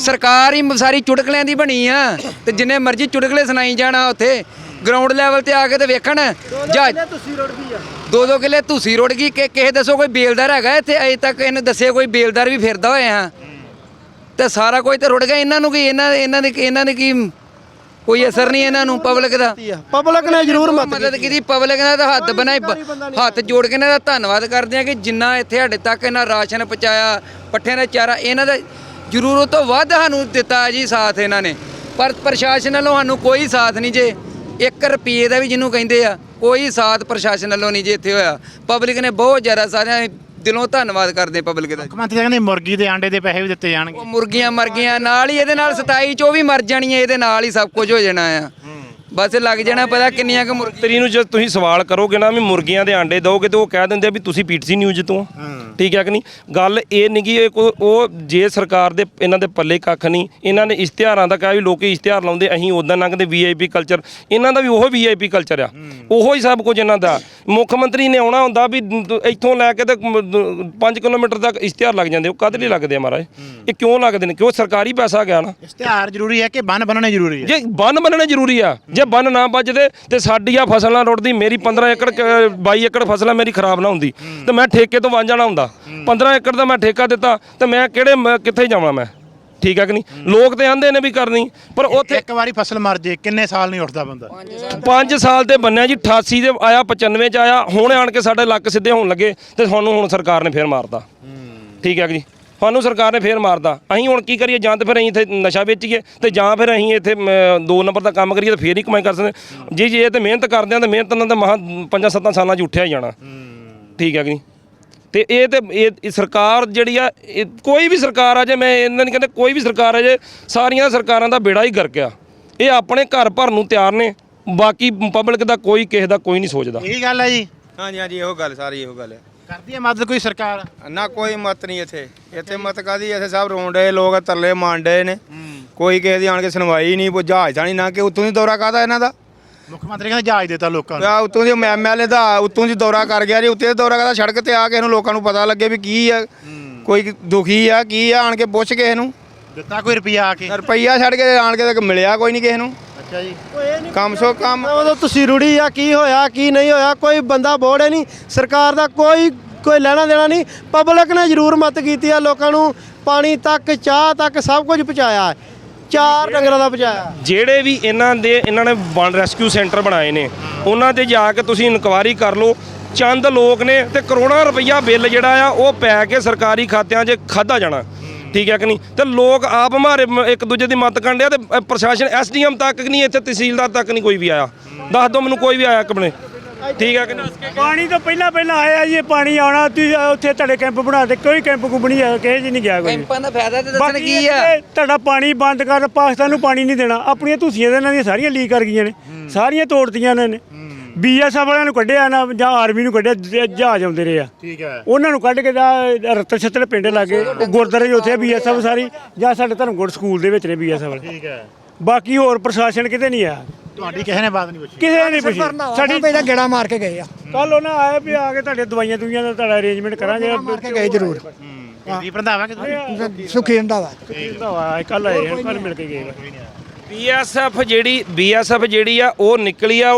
[SPEAKER 3] ਸਰਕਾਰ ਹੀ ਸਾਰੀ ਚੁਟਕਲਿਆਂ ਦੀ ਬਣੀ ਆ। ਤੇ ਜਿੰਨੇ ਮਰਜ਼ੀ ਚੁਟਕਲੇ ਸੁਣਾਈ ਜਾਣਾ ਉੱਥੇ ਗਰਾਊਂਡ ਲੈਵਲ ਤੇ ਆ ਕੇ ਤੇ ਵੇਖਣ। ਜਾ
[SPEAKER 4] ਤੁਸੀਂ ਰੁੜ ਗਈ ਆ।
[SPEAKER 3] ਦੋ ਦੋ ਕਿੱਲੇ ਧੂਸੀ ਰੁੜ ਗਈ। ਕਿ ਕਿਸੇ ਦੱਸੋ ਕੋਈ ਬੇਲਦਾਰ ਹੈਗਾ ਇੱਥੇ? ਅਜੇ ਤੱਕ ਇਹਨੇ ਦੱਸਿਆ ਕੋਈ ਬੇਲਦਾਰ ਵੀ ਫਿਰਦਾ ਹੋਇਆ ਤੇ ਸਾਰਾ ਕੁਝ ਤੇ ਰੁੜ ਗਿਆ। ਇਹਨਾਂ ਨੂੰ ਕੀ ਇਹਨਾਂ ਇਹਨਾਂ ਦੇ ਇਹਨਾਂ ਦੇ ਕੀ ਕੋਈ ਅਸਰ ਨਹੀਂ ਇਹਨਾਂ ਨੂੰ ਪਬਲਿਕ ਦਾ?
[SPEAKER 4] ਪਬਲਿਕ ਨੇ ਜ਼ਰੂਰ
[SPEAKER 3] ਮਦਦ ਕੀਤੀ। ਪਬਲਿਕ ਨੇ ਤਾਂ ਹੱਥ ਬਣਾਈ ਹੱਥ ਜੋੜ ਕੇ ਇਹਨਾਂ ਦਾ ਧੰਨਵਾਦ ਕਰਦੇ ਆ ਕਿ ਜਿੰਨਾ ਇੱਥੇ ਸਾਡੇ ਤੱਕ ਇਹਨਾਂ ਰਾਸ਼ਨ ਪਹੁੰਚਾਇਆ ਪੱਠਿਆਂ ਦਾ ਚਾਰਾ ਇਹਨਾਂ ਦਾ ਜ਼ਰੂਰਤ ਤੋਂ ਵੱਧ ਸਾਨੂੰ ਦਿੱਤਾ ਜੀ ਸਾਥ ਇਹਨਾਂ ਨੇ। ਪਰ ਪ੍ਰਸ਼ਾਸਨ ਵੱਲੋਂ ਸਾਨੂੰ ਕੋਈ ਸਾਥ ਨਹੀਂ ਜੇ। 1 ਰੁਪਏ ਦਾ ਵੀ ਜਿਹਨੂੰ ਕਹਿੰਦੇ ਆ। ਕੋਈ ਸਾਥ ਪ੍ਰਸ਼ਾਸਨ ਵੱਲੋਂ ਨਹੀਂ ਜੇ ਇੱਥੇ ਹੋਇਆ। ਪਬਲਿਕ ਨੇ ਬਹੁਤ ਜ਼ਿਆਦਾ ਸਾਰਿਆਂ ਦਿਲੋਂ ਧੰਨਵਾਦ ਕਰਦੇ ਪਬਲਿਕ ਦਾ
[SPEAKER 2] ਮੁੱਖ ਮੰਤਰੀ ਕਹਿੰਦੇ ਮੁਰਗੀ ਦੇ ਆਂਡੇ ਦੇ ਪੈਸੇ ਵੀ ਦਿੱਤੇ ਜਾਣਗੇ।
[SPEAKER 3] ਉਹ ਮੁਰਗੀਆਂ ਮਰ ਗਈਆਂ ਨਾਲ ਹੀ ਇਹਦੇ ਨਾਲ 27 ਚੋਂ ਵੀ ਮਰ ਜਾਣੀਆਂ ਇਹਦੇ ਨਾਲ ਹੀ ਸਭ ਕੁਝ ਹੋ ਜਾਣਾ ਆ। ਬਸ ਲੱਗ ਜਾਣਾ ਪਤਾ ਕਿੰਨੀਆਂ ਕੁ ਮੁਰਗੀਆਂ
[SPEAKER 1] ਤਰੀ ਨੂੰ ਜਦ ਤੁਸੀਂ ਸਵਾਲ ਕਰੋਗੇ ਨਾ ਵੀ ਮੁਰਗੀਆਂ ਦੇ ਆਂਡੇ ਦੋਗੇ ਤੇ ਉਹ ਕਹਿ ਦਿੰਦੇ ਆ ਵੀ ਤੁਸੀਂ ਪੀਟੀਸੀ ਨਿਊਜ਼ ਤੋਂ ਆ। ਠੀਕ ਹੈ ਕਿ ਨਹੀਂ? ਗੱਲ ਇਹ ਨਹੀਂ ਕਿ ਇਹ ਕੋ- ਉਹ ਜੇ ਸਰਕਾਰ ਦੇ ਇਹਨਾਂ ਦੇ ਪੱਲੇ ਕੱਖ ਨਹੀਂ ਇਹਨਾਂ ਨੇ ਇਸ਼ਤਿਹਾਰਾਂ ਦਾ ਕਿਹਾ ਵੀ ਲੋਕੀ ਇਸ਼ਤਿਹਾਰ ਲਾਉਂਦੇ ਅਸੀਂ ਉਦਾਂ ਲੰਘਦੇ ਵੀਆਈਪੀ ਕਲਚਰ ਇਹਨਾਂ ਦਾ ਵੀ ਉਹੋ ਵੀਆਈਪੀ ਕਲਚਰ ਆ। ਉਹੋ ਹੀ ਸਭ ਕੁਝ ਇਹਨਾਂ ਦਾ। ਮੁੱਖ ਮੰਤਰੀ ਨੇ ਆਉਣਾ ਹੁੰਦਾ ਵੀ ਦ- ਇੱਥੋਂ ਲੈ ਕੇ ਤੇ 5 ਕਿਲੋਮੀਟਰ ਤੱਕ ਇਸ਼ਤਿਹਾਰ ਲੱਗ ਜਾਂਦੇ। ਉਹ ਕਦ ਲਈ ਲੱਗਦੇ ਆ ਮਹਾਰਾਜ? ਇਹ ਕਿਉਂ ਲੱਗਦੇ ਨੇ? ਕਿਉਂ ਸਰਕਾਰੀ ਪੈਸਾ ਗਿਆ ਨਾ?
[SPEAKER 2] ਇਸ਼ਤਿਹਾਰ ਜ਼ਰੂਰੀ ਹੈ ਕਿ ਬੰਨ ਬਣਨੇ ਜ਼ਰੂਰੀ ਹੈ?
[SPEAKER 1] ਜੇ ਬੰਨ ਬੰਨਣੇ ਜ਼ਰੂਰੀ ਆ। ਜੇ ਬੰਨ ਨਾ ਬਚਦੇ ਤੇ ਸਾਡੀ ਆ ਫਸਲ ਨਾ ਰੁੜਦੀ ਮੇਰੀ 15 ਏਕੜ ਕ- 22 ਏਕੜ ਫਸਲ ਮੇਰੀ ਖਰਾਬ ਨਾ ਹੁੰਦੀ। ਤੇ ਮੈਂ ਠੇਕੇ ਤੋਂ ਵਾਂਝ ਜਾਣਾ ਹੁੰਦਾ। 15 ਏਕੜ ਦਾ ਮੈਂ ਠੇਕਾ ਦਿੱਤਾ ਤੇ ਮੈਂ ਕਿਹੜੇ ਕਿੱਥੇ ਜਾਵਾਂ ਮੈਂ? ਠੀਕ ਆ ਕਿ ਨਹੀਂ? ਲੋਕ ਤੇ ਆਂਦੇ ਨੇ ਵੀ ਕਰਨੀ ਪਰ ਉੱਥੇ
[SPEAKER 2] ਇੱਕ ਵਾਰੀ ਫਸਲ ਮਰ ਜੇ ਕਿੰਨੇ ਸਾਲ ਨਹੀਂ ਉੱਠਦਾ ਬੰਦਾ?
[SPEAKER 1] 5 ਸਾਲ ਤੇ ਬੰਨਿਆ ਜੀ 88 ਦੇ ਆਇਆ 95 ਚ ਆਇਆ ਹੁਣ ਆਣ ਕੇ ਸਾਡੇ ਲੱਕ ਸਿੱਧੇ ਹੋਣ ਲੱਗੇ ਤੇ ਸਾਨੂੰ ਹੁਣ ਸਰਕਾਰ ਨੇ ਫੇਰ ਮਾਰਤਾ। ਠੀਕ ਹੈ ਜੀ ਸਾਨੂੰ ਸਰਕਾਰ ਨੇ ਫੇਰ ਮਾਰਦਾ ਅਸੀਂ ਹੁਣ ਕੀ ਕਰੀਏ? ਜਾਂ ਤਾਂ ਫਿਰ ਅਸੀਂ ਇੱਥੇ ਨਸ਼ਾ ਵੇਚੀਏ ਤੇ ਜਾਂ ਫਿਰ ਅਸੀਂ ਇੱਥੇ ਦੋ ਨੰਬਰ ਦਾ ਕੰਮ ਕਰੀਏ ਤਾਂ ਫੇਰ ਹੀ ਕਮਾਈ ਕਰ ਸਕਦੇ ਜੀ ਜੀ ਇਹ ਤੇ ਮਿਹਨਤ ਕਰਦੇ ਆ ਤੇ ਮਿਹਨਤ ਨਾਲ ਤਾਂ ਮਹਾ ਪੰਜਾਂ ਸੱਤਾਂ ਸਾਲਾਂ 'ਚ ਉੱਠਿਆ ਹੀ ਜਾਣਾ। ਠੀਕ ਹੈ ਜੀ ਤੇ ਇਹ ਤੇ ਇਹ ਸਰਕਾਰ ਜਿਹੜੀ ਆ ਇਹ ਕੋਈ ਵੀ ਸਰਕਾਰ ਆ ਜੇ ਮੈਂ ਇਹਨਾਂ ਨਹੀਂ ਕਹਿੰਦੇ ਕੋਈ ਵੀ ਸਰਕਾਰ ਆ ਜੇ ਸਾਰੀਆਂ ਸਰਕਾਰਾਂ ਦਾ ਬੇੜਾ ਹੀ ਗਰਕ ਆ। ਇਹ ਆਪਣੇ ਘਰ ਭਰਨ ਨੂੰ ਤਿਆਰ ਨੇ। ਬਾਕੀ ਪਬਲਿਕ ਦਾ ਕੋਈ ਕਿਸੇ ਦਾ ਕੋਈ ਨਹੀਂ ਸੋਚਦਾ।
[SPEAKER 2] ਇਹੀ ਗੱਲ ਹੈ ਜੀ।
[SPEAKER 7] ਹਾਂਜੀ ਹਾਂਜੀ ਇਹੋ ਗੱਲ ਸਾਰੀ ਇਹੋ ਗੱਲ ਹੈ
[SPEAKER 2] ਕਰਦੀ ਹੈ ਮਦਦ ਕੋਈ ਸਰਕਾਰ?
[SPEAKER 7] ਨਾ ਕੋਈ ਮਤ ਨਹੀਂ ਇੱਥੇ। ਇੱਥੇ ਮਤ ਕਾਦੀ ਇੱਥੇ ਸਭ ਰੋਣ ਡਏ ਲੋਕ ਤਰਲੇ ਡਏ ਨੇ। ਕੋਈ ਕਿਸੇ ਦੀ ਆਣ ਕੇ ਸੁਣਵਾਈ ਨਹੀਂ ਕੋਈ ਜਹਾਜ਼ ਤਾਂ ਨਹੀਂ ਨਾ ਕਿ ਉਤੋਂ ਦੀ ਦੌਰਾ ਕਾਦਾ ਇਹਨਾਂ ਦਾ?
[SPEAKER 2] ਮੁੱਖ ਮੰਤਰੀ ਕਹਿੰਦੇ ਜਹਾਜ਼ ਦਿੱਤਾ ਲੋਕਾਂ ਨੂੰ।
[SPEAKER 7] ਆ ਉਤੋਂ ਦੀ ਐਮਐਲਏ ਦਾ ਉਤੋਂ ਦੀ ਦੌਰਾ ਕਰ ਗਿਆ ਜੀ ਉੱਤੇ ਦੌਰਾ ਕਰਦਾ ਸੜਕ ਤੇ ਆ ਕੇ ਇਹਨੂੰ ਲੋਕਾਂ ਨੂੰ ਪਤਾ ਲੱਗੇ ਵੀ ਕੀ ਆ ਕੋਈ ਦੁਖੀ ਆ ਕੀ ਆ ਆਣ ਕੇ ਪੁੱਛ ਕਿਸੇ ਨੂੰ
[SPEAKER 2] ਦਿੱਤਾ ਕੋਈ ਰੁਪਿਆ ਆ ਕੇ?
[SPEAKER 7] ਰੁਪਈਆ ਛੱਡ ਕੇ ਆਣ ਕੇ ਤੇ ਮਿਲਿਆ ਕੋਈ ਨਹੀਂ ਕਿਸੇ ਨੂੰ।
[SPEAKER 2] ਅੱਛਾ ਜੀ।
[SPEAKER 7] ਕਮ ਸੋ ਕਮ
[SPEAKER 4] ਉਦੋਂ ਤੁਸੀਂ ਰੁੜੀ ਆ ਕੀ ਹੋਇਆ ਕੀ ਨਹੀਂ ਹੋਇਆ ਕੋਈ ਬੰਦਾ ਬੋੜੇ ਨਹੀਂ। ਸਰਕਾਰ ਦਾ ਕੋਈ ਕੋਈ ਲੈਣਾ ਦੇਣਾ ਨਹੀਂ। ਪਬਲਿਕ ਨੇ ਜ਼ਰੂਰ ਮਦਦ ਕੀਤੀ ਆ ਲੋਕਾਂ ਨੂੰ ਪਾਣੀ ਤੱਕ ਚਾਹ ਤੱਕ ਸਭ ਕੁਝ ਪਹੁੰਚਾਇਆ। ਚਾਰ ਡੰਗਰਾਂ ਦਾ ਪਹੁੰਚਾਇਆ।
[SPEAKER 1] ਜਿਹੜੇ ਵੀ ਇਹਨਾਂ ਦੇ ਇਹਨਾਂ ਨੇ ਬਨ ਰੈਸਕਿਊ ਸੈਂਟਰ ਬਣਾਏ ਨੇ ਉਹਨਾਂ ਤੇ ਜਾ ਕੇ ਤੁਸੀਂ ਇਨਕੁਆਇਰੀ ਕਰ ਲਓ। ਚੰਦ ਲੋਕ ਨੇ ਤੇ ਕਰੋੜਾਂ ਰੁਪਈਆ ਬਿੱਲ ਜਿਹੜਾ ਆ ਉਹ ਪੈ ਕੇ ਸਰਕਾਰੀ ਖਾਤਿਆਂ 'ਚ ਖਾਦਾ ਜਾਣਾ। ਠੀਕ ਹੈ ਕਿ ਨਹੀਂ? ਤੇ ਲੋਕ ਆਪ ਮਾਰੇ ਇੱਕ ਦੂਜੇ ਦੀ ਮਦਦ ਕਰਨ ਡਿਆ ਤੇ ਪ੍ਰਸ਼ਾਸਨ ਐਸਡੀਐਮ ਤੱਕ ਨਹੀਂ ਇੱਥੇ ਤਹਿਸੀਲਦਾਰ ਤੱਕ ਨਹੀਂ ਕੋਈ ਵੀ ਆਇਆ। ਦੱਸ ਦਿਓ ਮੈਨੂੰ ਕੋਈ ਵੀ ਆਇਆ ਕਬਨੇ ਠੀਕ ਹੈ ਕਿ ਨਹੀਂ?
[SPEAKER 6] ਪਾਣੀ ਤੋਂ ਪਹਿਲਾਂ ਪਹਿਲਾਂ ਆਇਆ ਜੀ ਇਹ ਪਾਣੀ ਆਉਣਾ ਤੁਸੀਂ ਉੱਥੇ ਤੁਹਾਡੇ ਕੈਂਪ ਬਣਾ ਦੇ ਕੋਈ ਕੈਂਪ ਕੋ ਬਣੀ ਆ ਕਿਸੇ ਜੀ ਨਹੀਂ ਗਿਆ ਕੋਈ।
[SPEAKER 3] ਕੈਂਪਾਂ ਦਾ ਫਾਇਦਾ ਤੇ ਦੱਸਣ ਕੀ ਆ?
[SPEAKER 6] ਤੁਹਾਡਾ ਪਾਣੀ ਬੰਦ ਕਰ ਪਾਕਿਸਤਾਨ ਨੂੰ ਪਾਣੀ ਨਹੀਂ ਦੇਣਾ। ਆਪਣੀਆਂ ਧੂਸੀਆਂ ਦੇ ਇਹਨਾਂ ਦੀਆਂ ਸਾਰੀਆਂ ਲੀਕ ਕਰ ਗਈਆਂ ਨੇ ਸਾਰੀਆਂ ਤੋੜਤੀਆਂ ਇਹਨਾਂ ਨੇ। ਬੀਐਸਐਫ ਵਾਲਿਆਂ ਨੂੰ ਕੱਢਿਆ ਨਾ ਜਾਂ ਆਰਮੀ ਨੂੰ ਕੱਢਿਆ ਜ- ਜਹਾਜ਼ ਆਉਂਦੇ ਰਹੇ ਆ।
[SPEAKER 2] ਠੀਕ ਹੈ।
[SPEAKER 6] ਉਹਨਾਂ ਨੂੰ ਕੱਢ ਕੇ ਦਾ ਰਤਨ ਛੱਤਰ ਪਿੰਡ ਲਾਗੇ 'ਚ ਉੱਥੇ ਬੀਐਸਐਫ ਸਾਰੀ ਜਾਂ ਸਾਡੇ ਧਰਮਕੋਟ ਸਕੂਲ ਦੇ ਵਿੱਚ ਨੇ ਬੀਐਸਐਫ ਵਾਲੇ।
[SPEAKER 2] ਠੀਕ ਹੈ।
[SPEAKER 6] ਬਾਕੀ ਹੋਰ ਪ੍ਰਸ਼ਾਸਨ ਕਿਤੇ ਨਹੀਂ ਆ।
[SPEAKER 2] ਤੁਹਾਡੀ ਕਿਸੇ ਨੇ ਬਾਤ ਨਹੀਂ ਪੁੱਛੀ।
[SPEAKER 6] ਕਿਸੇ ਨੇ ਨਹੀਂ ਪੁੱਛੀ।
[SPEAKER 5] ਸਾਡੀ
[SPEAKER 6] ਸਾਡੀ
[SPEAKER 5] ਪਹਿਲਾਂ ਗੇੜਾ ਮਾਰ ਕੇ ਗਏ ਆ।
[SPEAKER 6] ਕੱਲ ਉਹਨਾਂ ਆਏ ਵੀ ਆ ਕੇ ਤੁਹਾਡੇ ਦਵਾਈਆਂ ਦੁਈਆਂ ਦਾ ਤੁਹਾਡਾ ਅਰੇਂਜਮੈਂਟ ਕਰਾਂਗੇ।
[SPEAKER 5] ਮਾਰ ਕੇ ਗਏ ਜ਼ਰੂਰ।
[SPEAKER 2] ਗੁਰਦੀਪ ਰੰਧਾਵਾ ਕਿ ਤੁਸੀਂ
[SPEAKER 5] ਸੁਖੀ ਰੰਧਾਵਾ।
[SPEAKER 6] ਕੱਲ ਆਏ ਕੱਲ ਮਿਲ ਕੇ ਗਏ
[SPEAKER 1] ਬੀਐਸਐਫ ਜਿਹੜੀ ਬੀਐਸਐਫ ਜਿਹੜੀ ਆ ਉਹ ਨਿਕਲੀ ਆ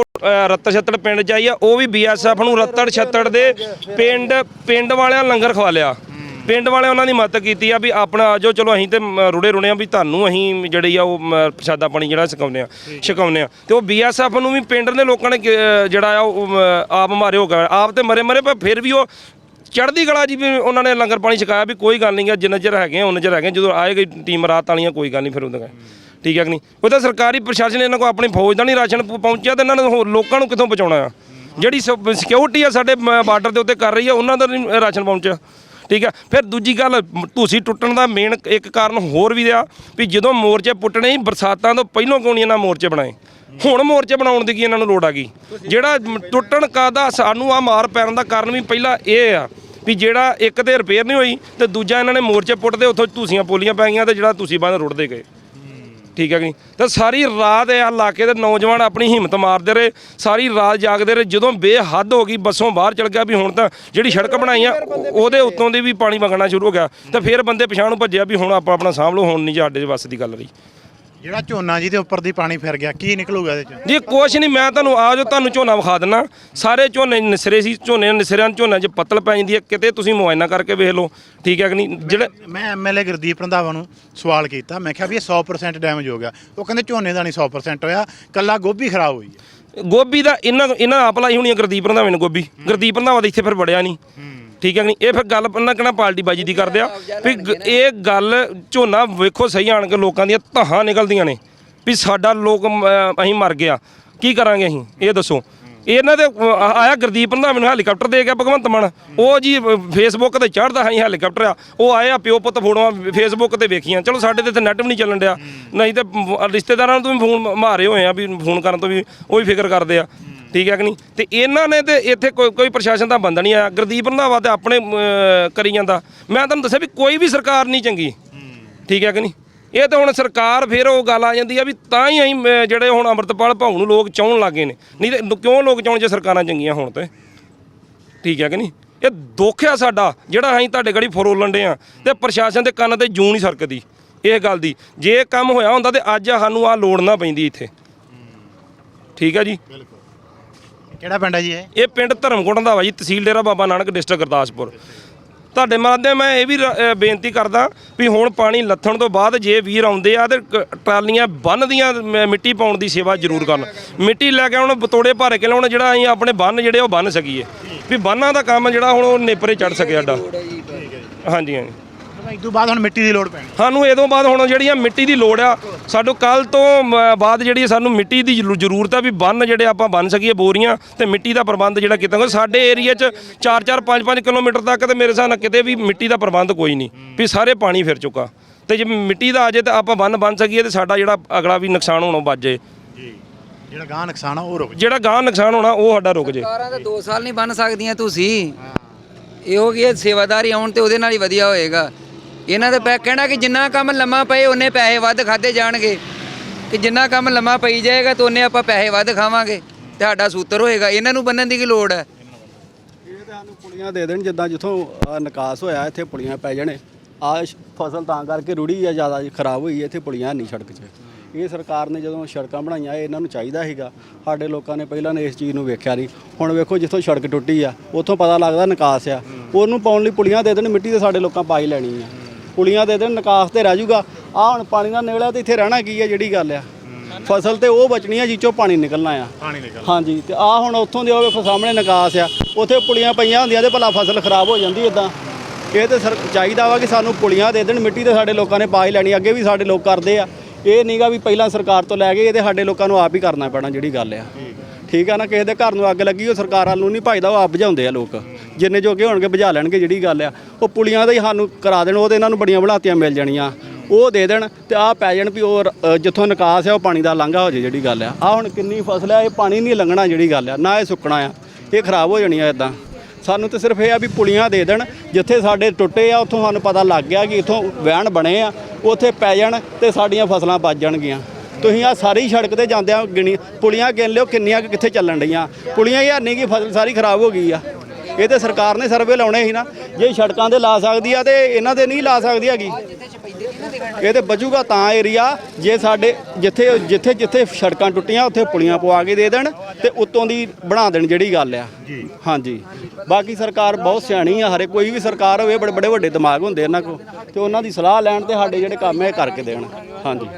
[SPEAKER 1] ਰੱਤੜ ਛੱਤੜ ਪਿੰਡ ਚ ਆਈ ਆ ਉਹ ਵੀ ਬੀਐਸਐਫ ਨੂੰ ਰੱਤੜ ਛੱਤੜ ਦੇ ਪਿੰਡ ਪਿੰਡ ਵਾਲਿਆਂ ਲੰਗਰ ਖਵਾ ਲਿਆ। ਪਿੰਡ ਵਾਲਿਆਂ ਉਹਨਾਂ ਦੀ ਮਦਦ ਕੀਤੀ ਆ ਵੀ ਆਪਣਾ ਆਜੋ ਚਲੋ ਅਸੀਂ ਤੇ ਰੁੜੇ ਰੁੜੇ ਆ ਵੀ ਤੁਹਾਨੂੰ ਅਸੀਂ ਜਿਹੜੀ ਆ ਉਹ ਪ੍ਰਸ਼ਾਦਾ ਪਾਣੀ ਜਿਹੜਾ ਛਕਾਉਂਦੇ ਆ ਛਕਾਉਂਦੇ ਆ। ਤੇ ਉਹ ਬੀਐਸਐਫ ਨੂੰ ਵੀ ਪਿੰਡ ਦੇ ਲੋਕਾਂ ਨੇ ਜਿਹੜਾ ਆ ਉਹ ਆਪ ਮਾਰੇ ਹੋ ਗਿਆ ਆਪ ਤੇ ਮਰੇ ਮਰੇ ਪਰ ਫਿਰ ਵੀ ਉਹ ਚੜ੍ਹਦੀ ਕਲਾ ਜੀ ਵੀ ਉਹਨਾਂ ਨੇ ਲੰਗਰ ਪਾਣੀ ਛਕਾਇਆ ਵੀ ਕੋਈ ਗੱਲ ਨਹੀਂ ਗਾ ਜਿੰਨਾ ਚਿਰ ਹੈਗੇ ਆ ਉਹਨਾਂ ਚਿਰ ਹੈਗੇ ਆ। ਜਦੋਂ ਆਏਗੀ ਟੀਮ ਰਾਤ ਵਾਲੀਆਂ ਕੋਈ ਗੱਲ ਨਹੀਂ ਫਿਰ ਉਹਦਾ ਠੀਕ ਹੈ ਕਿ ਨਹੀਂ? ਉਹ ਤਾਂ ਸਰਕਾਰੀ ਪ੍ਰਸ਼ਾਸਨ ਇਹਨਾਂ ਕੋਲ ਆਪਣੀ ਫੌਜ ਦਾ ਨਹੀਂ ਰਾਸ਼ਨ ਪ- ਪਹੁੰਚਿਆ ਤੇ ਇਹਨਾਂ ਨੂੰ ਹੋਰ ਲੋਕਾਂ ਨੂੰ ਕਿੱਥੋਂ ਬਚਾਉਣਾ ਆ? ਜਿਹੜੀ ਸਿਕਿਉਰਿਟੀ ਆ ਸਾਡੇ ਬਾਰਡਰ ਦੇ ਉੱਤੇ ਕਰ ਰਹੀ ਆ, ਉਹਨਾਂ ਦਾ ਨਹੀਂ ਰਾਸ਼ਨ ਪਹੁੰਚਿਆ। ਠੀਕ ਆ? ਫਿਰ ਦੂਜੀ ਗੱਲ, ਤੁਸੀਂ ਟੁੱਟਣ ਦਾ ਮੇਨ ਇੱਕ ਕਾਰਨ ਹੋਰ ਵੀ ਰਿਹਾ ਵੀ ਜਦੋਂ ਮੋਰਚੇ ਪੁੱਟਣੇ ਸੀ, ਬਰਸਾਤਾਂ ਤੋਂ ਪਹਿਲਾਂ ਕਿਉਂ ਨਹੀਂ ਇਹਨਾਂ ਮੋਰਚੇ ਬਣਾਏ? ਹੁਣ ਮੋਰਚੇ ਬਣਾਉਣ ਦੀ ਕੀ ਇਹਨਾਂ ਨੂੰ ਲੋੜ ਆ ਗਈ? ਜਿਹੜਾ ਟੁੱਟਣ ਕਾਦਾ ਸਾਨੂੰ ਆ ਮਾਰ ਪੈਣ ਦਾ ਕਾਰਨ ਵੀ ਪਹਿਲਾਂ ਇਹ ਆ ਵੀ ਜਿਹੜਾ ਇੱਕ ਤੇ ਰਿਪੇਅਰ ਨਹੀਂ ਹੋਈ ਤੇ ਦੂਜਾ ਇਹਨਾਂ ਨੇ ਮੋਰਚੇ ਪੁੱਟਦੇ, ਉੱਥੋਂ ਧੂਸੀਆਂ ਪੋਲੀਆਂ ਪੈ ਗਈਆਂ ਤੇ ਜਿਹੜਾ ਤੁਸੀਂ ਬੰਦ ਰੁੜਦੇ ਗਏ। ਠੀਕ ਹੈ ਕਿ ਨਹੀਂ? ਤਾਂ ਸਾਰੀ ਰਾਤ ਇਹ ਇਲਾਕੇ ਦੇ ਨੌਜਵਾਨ ਆਪਣੀ ਹਿੰਮਤ ਮਾਰਦੇ ਰਹੇ, ਸਾਰੀ ਰਾਤ ਜਾਗਦੇ ਰਹੇ, ਜਦੋਂ ਬੇਹੱਦ ਹੋ ਗਈ, ਬੱਸੋਂ ਬਾਹਰ ਚਲ ਗਿਆ ਵੀ ਹੁਣ ਤਾਂ ਜਿਹੜੀ ਸੜਕ ਬਣਾਈਆਂ ਉਹਦੇ ਉੱਤੋਂ ਦੀ ਵੀ ਪਾਣੀ ਵਗਣਾ ਸ਼ੁਰੂ ਹੋ ਗਿਆ। ਤਾਂ ਫਿਰ ਬੰਦੇ ਪਛਾਣ ਨੂੰ ਭੱਜਿਆ ਵੀ ਹੁਣ ਆਪਾਂ ਆਪਣਾ ਸਾਂਭ ਲਓ, ਹੁਣ ਨਹੀਂ ਸਾਡੇ ਵੱਸ ਦੀ ਗੱਲ ਰਹੀ।
[SPEAKER 2] ਜਿਹੜਾ ਝੋਨਾ ਜੀ ਦੇ ਉੱਪਰ ਦੀ ਪਾਣੀ ਫਿਰ ਗਿਆ ਕੀ ਨਿਕਲੂਗਾ ਇਹਦੇ ਚ?
[SPEAKER 1] ਜੀ ਕੁਛ ਨਹੀਂ ਮੈਂ ਤੁਹਾਨੂੰ ਆ ਜੋ ਤੁਹਾਨੂੰ ਝੋਨਾ ਵਿਖਾ ਦਿੰਨਾ। ਸਾਰੇ ਝੋਨੇ ਨਿਸਰੇ ਸੀ ਝੋਨੇ ਨਿਸਰਿਆਂ ਝੋਨਿਆਂ 'ਚ ਪੱਤਲ ਪੈ ਜਾਂਦੀ ਹੈ ਕਿਤੇ ਤੁਸੀਂ ਮੁਆਇਨਾ ਕਰਕੇ ਵੇਖ ਲਓ ਠੀਕ ਹੈ ਕਿ ਨਹੀਂ? ਜਿਹੜਾ
[SPEAKER 2] ਮੈਂ ਐਮਐਲਏ ਗੁਰਦੀਪ ਰੰਧਾਵਾ ਨੂੰ ਸਵਾਲ ਕੀਤਾ ਮੈਂ ਕਿਹਾ ਵੀ ਇਹ 100% ਡੈਮੇਜ ਹੋ ਗਿਆ। ਉਹ ਕਹਿੰਦੇ ਝੋਨੇ ਦਾ ਨਹੀਂ 100% ਹੋਇਆ ਕੱਲਾ ਗੋਭੀ ਖਰਾਬ ਹੋਈ ਹੈ।
[SPEAKER 1] ਗੋਭੀ ਦਾ ਇਹਨਾਂ ਇਹਨਾਂ ਆਪ ਲਾਈ ਹੋਣੀ ਆ ਗੁਰਦੀਪ ਰੰਧਾਵੇ ਨੇ ਗੋਭੀ। ਗੁਰਦੀਪ ਰੰਧਾਵਾ ਦਾ ਇੱਥੇ ਫਿਰ ਵੜਿਆ ਨਹੀਂ। ਠੀਕ ਹੈ ਕਿ ਨਹੀਂ? ਇਹ ਫਿਰ ਗੱਲ ਪੰਨਾ ਕਹਿਣਾ ਪਾਰਟੀ ਬਾਜੀ ਦੀ ਕਰਦੇ ਆ? ਵੀ ਗ- ਇਹ ਗੱਲ ਝੋਨਾ ਵੇਖੋ ਸਹੀ ਆਣ ਕੇ ਲੋਕਾਂ ਦੀਆਂ ਧਾਹਾਂ ਨਿਕਲਦੀਆਂ ਨੇ। ਵੀ ਸਾਡਾ ਲੋਕ ਮ- ਅਸੀਂ ਮਰ ਗਿਆ ਕੀ ਕਰਾਂਗੇ ਅਸੀਂ? ਇਹ ਦੱਸੋ। ਇਹਨਾਂ ਦੇ ਆਇਆ ਗੁਰਦੀਪ ਰੰਧਾਵੇ ਨੂੰ ਹੈਲੀਕਾਪਟਰ ਦੇ ਗਿਆ ਭਗਵੰਤ ਮਾਨ। ਉਹ ਜੀ ਫੇਸਬੁੱਕ ਤੇ ਚੜਦਾ ਹਾਂ ਹੈਲੀਕਾਪਟਰ ਆ। ਉਹ ਆਏ ਆ ਪਿਓ ਪੁੱਤ ਫੋਟੋਆਂ ਫੇਸਬੁੱਕ ਤੇ ਵੇਖੀਆਂ। ਚਲੋ ਸਾਡੇ ਤੇ ਨੈਟ ਵੀ ਨਹੀਂ ਚੱਲਣ ਡਿਆ। ਨਹੀਂ ਤੇ ਰਿਸ਼ਤੇਦਾਰਾਂ ਨੂੰ ਵੀ ਫੋਨ ਮਾਰੇ ਹੋਏ ਆ ਵੀ ਫੋਨ ਕਰਨ ਤੋਂ ਵੀ ਉਹ ਵੀ ਫਿਕਰ ਕਰਦੇ ਆ। ਠੀਕ ਹੈ ਕਿ ਨਹੀਂ? ਤੇ ਇਹਨਾਂ ਨੇ ਤੇ ਇੱਥੇ ਕੋਈ ਕੋਈ ਪ੍ਰਸ਼ਾਸਨ ਦਾ ਬੰਦਾ ਨਹੀਂ ਆਇਆ। ਗੁਰਦੀਪ ਰੰਧਾਵਾ ਤੇ ਆਪਣੇ ਅਮ, ਕਰੀ ਜਾਂਦਾ। ਮੈਂ ਤੁਹਾਨੂੰ ਦੱਸਿਆ ਵੀ ਕੋਈ ਵੀ ਸਰਕਾਰ ਨਹੀਂ ਚੰਗੀ। ਠੀਕ ਹੈ ਕਿ ਨਹੀਂ? ਇਹ ਤਾਂ ਹੁਣ ਸਰਕਾਰ ਫਿਰ ਉਹ ਗੱਲ ਆ ਜਾਂਦੀ ਆ ਵੀ ਤਾਂ ਹੀ ਅਸੀਂ ਅਮ, ਜਿਹੜੇ ਹੁਣ ਅੰਮ੍ਰਿਤਪਾਲ ਭਾਊ ਨੂੰ ਲੋਕ ਚਾਹਣ ਲੱਗੇ ਨੇ। ਨਹੀਂ ਤੇ ਨ- ਕਿਉਂ ਲੋਕ ਚਾਹਣ ਜੇ ਸਰਕਾਰਾਂ ਚੰਗੀਆਂ ਹੋਣ ਤੇ? ਠੀਕ ਹੈ ਕਿ ਨਹੀਂ? ਇਹ ਦੁੱਖ ਆ ਸਾਡਾ ਜਿਹੜਾ ਅਸੀਂ ਤੁਹਾਡੇ ਗੜੀ ਫਰੋਲਣ ਦੇ ਆ। ਤੇ ਪ੍ਰਸ਼ਾਸਨ ਦੇ ਕੰਨ ਤੇ ਜੂੰ ਨਹੀਂ ਸਰਕਦੀ ਇਹ ਗੱਲ ਦੀ। ਜੇ ਇਹ ਕੰਮ ਹੋਇਆ ਹੁੰਦਾ ਤੇ ਅੱਜ ਸਾਨੂੰ ਆ ਲੋੜ ਨਾ ਪੈਂਦੀ ਇੱਥੇ। ਠੀਕ ਹੈ ਜੀ?
[SPEAKER 2] ਕਿਹੜਾ ਪਿੰਡ ਹੈ ਜੀ ਇਹ?
[SPEAKER 1] ਇਹ ਪਿੰਡ ਧਰਮਕੋਟ ਦਾ ਵਾ ਜੀ ਤਹਿਸੀਲ ਡੇਰਾ ਬਾਬਾ ਨਾਨਕ ਡਿਸਟ੍ਰਿਕਟ ਗੁਰਦਾਸਪੁਰ। ਤੁਹਾਡੇ ਮਾਧਿਅਮ ਮੈਂ ਇਹ ਵੀ ਰ- ਅ, ਬੇਨਤੀ ਕਰਦਾ ਵੀ ਹੁਣ ਪਾਣੀ ਲੱਥਣ ਤੋਂ ਬਾਅਦ ਜੇ ਵੀਰ ਆਉਂਦੇ ਆ ਤੇ ਕ- ਟਰਾਲੀਆਂ ਬੰਨ ਮ- ਮਿੱਟੀ ਪਾਉਣ ਦੀ ਸੇਵਾ ਜ਼ਰੂਰ ਕਰਨ। ਮਿੱਟੀ ਲੈ ਕੇ ਆਉਣ ਬਤੋੜੇ ਭਰ ਕੇ ਲਾਉਣ ਜਿਹੜਾ ਅਸੀਂ ਆਪਣੇ ਬੰਨ ਜਿਹੜੇ ਉਹ ਬੰਨ ਸਕੀਏ। ਵੀ ਬੰਨਾਂ ਦਾ ਕੰਮ ਜਿਹੜਾ ਹੁਣ ਉਹ ਨੇਪਰੇ ਚੜ ਸਕੇ ਸਾਡਾ। ਹਾਂਜੀ ਹਾਂਜੀ।
[SPEAKER 2] ਇਸ ਤੋਂ ਬਾਅਦ ਹੁਣ ਮਿੱਟੀ ਦੀ ਲੋੜ ਪੈਣੀ।
[SPEAKER 1] ਸਾਨੂੰ ਇਹਦੋਂ ਬਾਅਦ ਹੁਣ ਜਿਹੜੀਆਂ ਮਿੱਟੀ ਦੀ ਲੋੜ ਆ ਸਾਨੂੰ ਕੱਲ ਤੋਂ ਬਾਅਦ ਜਿਹੜੀ ਸਾਨੂੰ ਮਿੱਟੀ ਦੀ ਜ਼ਰੂ- ਜ਼ਰੂਰਤ ਆ ਵੀ ਬੰਨ ਜਿਹੜੇ ਆਪਾਂ ਬੰਨ ਸਕੀਏ ਬੋਰੀਆਂ ਤੇ ਮਿੱਟੀ ਦਾ ਪ੍ਰਬੰਧ ਜਿਹੜਾ ਕੀਤਾ ਹੋਇਆ ਸਾਡੇ ਏਰੀਆ 'ਚ 4-4 5-5 ਕਿਲੋਮੀਟਰ ਤੱਕ ਤੇ ਮੇਰੇ ਹਿਸਾਬ ਨਾਲ ਕਿਤੇ ਵੀ ਮਿੱਟੀ ਦਾ ਪ੍ਰਬੰਧ ਕੋਈ ਨਹੀਂ ਵੀ ਸਾਰੇ ਪਾਣੀ ਫਿਰ ਚੁੱਕਾ। ਤੇ ਜੇ ਮਿੱਟੀ ਦਾ ਆ ਜੇ ਤਾਂ ਆਪਾਂ ਬੰਨ ਬੰਨ ਸਕੀਏ ਤੇ ਸਾਡਾ ਜਿਹੜਾ ਅਗਲਾ ਵੀ ਨੁਕਸਾਨ ਹੋਣੋਂ ਬਚ ਜੇ
[SPEAKER 2] ਜੀ। ਜਿਹੜਾ ਗਾਂ ਨੁਕਸਾਨ ਆ ਉਹ ਰੁਕ
[SPEAKER 1] ਜਿਹੜਾ ਗਾਂ ਨੁਕਸਾਨ ਹੋਣਾ ਉਹ ਸਾਡਾ ਰੁਕ ਜੇ
[SPEAKER 3] ਸਰਕਾਰਾਂ ਤਾਂ 2 ਸਾਲ ਨਹੀਂ ਬਣ ਸਕਦੀਆਂ ਤੁਸੀਂ। ਇਹੋ ਕਿ ਸੇਵਾਦਾਰੀ ਆਉਣ ਤੇ ਉਹਦੇ ਨਾਲ ਹੀ ਵਧੀਆ ਹੋਏਗਾ। ਇਹਨਾਂ ਦੇ ਪੈ ਕਹਿਣਾ ਕਿ ਜਿੰਨਾ ਕੰਮ ਲੰਮਾ ਪਏ ਉਹਨੇ ਪੈਸੇ ਵੱਧ ਖਾਦੇ ਜਾਣਗੇ। ਕਿ ਜਿੰਨਾ ਕੰਮ ਲੰਮਾ ਪਈ ਜਾਏਗਾ ਤਾਂ ਉਹਨੇ ਆਪਾਂ ਪੈਸੇ ਵੱਧ ਖਾਵਾਂਗੇ। ਤੁਹਾਡਾ ਸੂਤਰ ਹੋਏਗਾ। ਇਹਨਾਂ ਨੂੰ ਬੰਨਣ ਦੀ ਕੀ ਲੋੜ ਹੈ?
[SPEAKER 8] ਇਹ ਤਾਂ ਸਾਨੂੰ ਪੁਲੀਆਂ ਦੇ ਦੇਣ ਜਿੱਦਾਂ ਜਿੱਥੋਂ ਨਿਕਾਸ ਹੋਇਆ ਇੱਥੇ ਪੁਲੀਆਂ ਪੈ ਜਾਣੇ। ਆ ਫਸਲ ਤਾਂ ਕਰਕੇ ਰੁੜੀ ਆ ਜ਼ਿਆਦਾ ਜੀ ਖਰਾਬ ਹੋਈ ਹੈ, ਇੱਥੇ ਪੁਲੀਆਂ ਨਹੀਂ ਸੜਕ 'ਚ। ਇਹ ਸਰਕਾਰ ਨੇ ਜਦੋਂ ਸੜਕਾਂ ਬਣਾਈਆਂ ਇਹ ਇਹਨਾਂ ਨੂੰ ਚਾਹੀਦਾ ਸੀਗਾ। ਸਾਡੇ ਲੋਕਾਂ ਨੇ ਪਹਿਲਾਂ ਨੇ ਇਸ ਚੀਜ਼ ਨੂੰ ਵੇਖਿਆ ਨਹੀਂ। ਹੁਣ ਵੇਖੋ ਜਿੱਥੋਂ ਸੜਕ ਟੁੱਟੀ ਆ ਉੱਥੋਂ ਪਤਾ ਲੱਗਦਾ ਨਿਕਾਸ ਆ। ਉਹਨੂੰ ਪਾਉਣ ਲਈ ਪੁਲੀਆਂ ਦੇ ਦੇਣ ਮਿੱਟੀ ਤੇ ਸਾਡੇ ਲੋਕਾਂ ਪਾਈ ਲੈਣੀ ਆ। ਪੁਲੀਆਂ ਦੇ ਦੇਣ ਨਿਕਾਸ ਤੇ ਰਹਿ ਜਾਊਗਾ। ਆ ਹੁਣ ਪਾਣੀ ਦਾ ਨਿਕਲਿਆ ਤੇ ਇੱਥੇ ਰਹਿਣਾ ਕੀ ਆ ਜਿਹੜੀ ਗੱਲ ਆ? ਫਸਲ ਤੇ ਉਹ ਬਚਣੀ ਆ ਜਿੱਚੋਂ ਪਾਣੀ ਨਿਕਲਣਾ ਆ।
[SPEAKER 2] ਪਾਣੀ ਨਿਕਲ
[SPEAKER 8] ਹਾਂਜੀ ਤੇ ਆ ਹੁਣ ਉੱਥੋਂ ਦੇ ਉਹ ਵੇਖੋ ਸਾਹਮਣੇ ਨਿਕਾਸ ਆ। ਉੱਥੇ ਪੁਲੀਆਂ ਪਈਆਂ ਹੁੰਦੀਆਂ ਤੇ ਭਲਾ ਫਸਲ ਖਰਾਬ ਹੋ ਜਾਂਦੀ ਇਦਾਂ ਇਹ ਤੇ ਸਰ ਚਾਹੀਦਾ ਵਾ ਕਿ ਸਾਨੂੰ ਪੁਲੀਆਂ ਦੇ ਦੇਣ ਮਿੱਟੀ ਤੇ ਸਾਡੇ ਲੋਕਾਂ ਨੇ ਪਾ ਹੀ ਲੈਣੀ ਅੱਗੇ ਵੀ ਸਾਡੇ ਲੋਕ ਕਰਦੇ ਆ। ਇਹ ਨਹੀਂਗਾ ਵੀ ਪਹਿਲਾਂ ਸਰਕਾਰ ਤੋਂ ਲੈ ਕੇ ਇਹ ਤੇ ਸਾਡੇ ਲੋਕਾਂ ਨੂੰ ਆਪ ਹੀ ਕਰਨਾ ਪੈਣਾ ਜਿਹੜੀ ਗੱਲ ਆ। ਠੀਕ। ਆ ਨਾ ਕਿਸੇ ਦੇ ਘਰ ਨੂੰ ਅੱਗ ਲੱਗੀ ਉਹ ਸਰਕਾਰ ਨੂੰ ਨਹੀਂ ਭਜਦਾ ਉਹ ਆਪ ਬੁਝਾਉਂਦੇ ਆ ਲੋਕ। ਜਿੰਨੇ ਜੋਗੇ ਹੋਣਗੇ ਬੁਝਾ ਲੈਣਗੇ ਜਿਹੜੀ ਗੱਲ ਆ। ਉਹ ਪੁਲੀਆਂ ਦਾ ਹੀ ਸਾਨੂੰ ਕਰਾ ਦੇਣ ਉਹ ਤੇ ਇਹਨਾਂ ਨੂੰ ਬੜੀਆਂ ਬਣਾਤੀਆਂ ਮਿਲ ਜਾਣੀਆਂ। ਉਹ ਦੇ ਦੇਣ ਤੇ ਆ ਪੈ ਜਾਣ ਵੀ ਉਹ ਅ, ਜਿੱਥੋਂ ਨਿਕਾਸ ਆ ਉਹ ਪਾਣੀ ਦਾ ਲਾਂਘਾ ਹੋ ਜੇ ਜਿਹੜੀ ਗੱਲ ਆ। ਆ ਹੁਣ ਕਿੰਨੀ ਫਸਲ ਆ ਇਹ ਪਾਣੀ ਨਹੀਂ ਲੰਘਣਾ ਜਿਹੜੀ ਗੱਲ ਆ ਨਾ ਇਹ ਸੁੱਕਣਾ ਆ। ਇਹ ਖਰਾਬ ਹੋ ਜਾਣੀ ਆ ਇਦਾਂ ਸਾਨੂੰ ਤੇ ਸਿਰਫ ਇਹ ਆ ਵੀ ਪੁਲੀਆਂ ਦੇ ਦੇਣ ਜਿੱਥੇ ਸਾਡੇ ਟੁੱਟੇ ਆ ਉੱਥੋਂ ਸਾਨੂੰ ਪਤਾ ਲੱਗ ਗਿਆ ਕਿ ਇੱਥੋਂ ਵਹਿਣ ਬਣੇ ਆ ਉੱਥੇ ਪੈ ਜਾਣ ਤੇ ਸਾਡੀਆਂ ਫਸਲਾਂ ਬਚ ਜਾਣਗੀਆਂ। ਤੁਸੀਂ ਆ ਸਾਰੀ ਸੜਕ ਤੇ ਜਾਂਦੇ ਆ ਗਿਣੀ ਪੁਲੀਆਂ ਗਿਣ ਲਿਓ ਕਿੰਨੀਆਂ ਕੁ ਕਿੱਥੇ ਚੱਲਣ ਡਈਆਂ। ਪੁਲੀਆਂ ਹੀ ਨਹੀਂ ਕਿ ਫਸਲ ਸਾਰੀ ਖਰਾਬ ਹੋ ਗਈ ਆ। ਇਹ ਤੇ ਸਰਕਾਰ ਨੇ ਸਰਵੇ ਲਾਉਣੇ ਸੀ ਨਾ ਜੇ ਸੜਕਾਂ ਦੇ ਲਾ ਸਕਦੀ ਆ ਤੇ ਇਹਨਾਂ ਦੇ ਨਹੀਂ ਲਾ ਸਕਦੀ ਹੈਗੀ। ਇਹ ਤੇ ਬਚੂਗਾ ਤਾਂ ਏਰੀਆ ਜੇ ਸਾਡੇ ਜਿੱਥੇ ਜਿੱਥੇ ਜਿੱਥੇ ਸੜਕਾਂ ਟੁੱਟੀਆਂ ਉੱਥੇ ਪੁਲੀਆਂ ਪਵਾ ਕੇ ਦੇ ਦੇਣ ਤੇ ਉੱਤੋਂ ਦੀ ਬਣਾ ਦੇਣ ਜਿਹੜੀ ਗੱਲ ਆ। ਹਾਂਜੀ। ਬਾਕੀ ਸਰਕਾਰ ਬਹੁਤ ਸਿਆਣੀ ਆ ਹਰੇ ਕੋਈ ਵੀ ਸਰਕਾਰ ਹੋਵੇ ਬੜੇ ਬੜੇ ਵੱਡੇ ਦਿਮਾਗ ਹੁੰਦੇ ਇਹਨਾਂ ਕੋਲ ਤੇ ਉਹਨਾਂ ਦੀ ਸਲਾਹ ਲੈਣ ਤੇ ਸਾਡੇ ਜਿਹੜੇ ਕੰਮ ਇਹ ਕਰਕੇ ਦੇਣ। ਹਾਂਜੀ।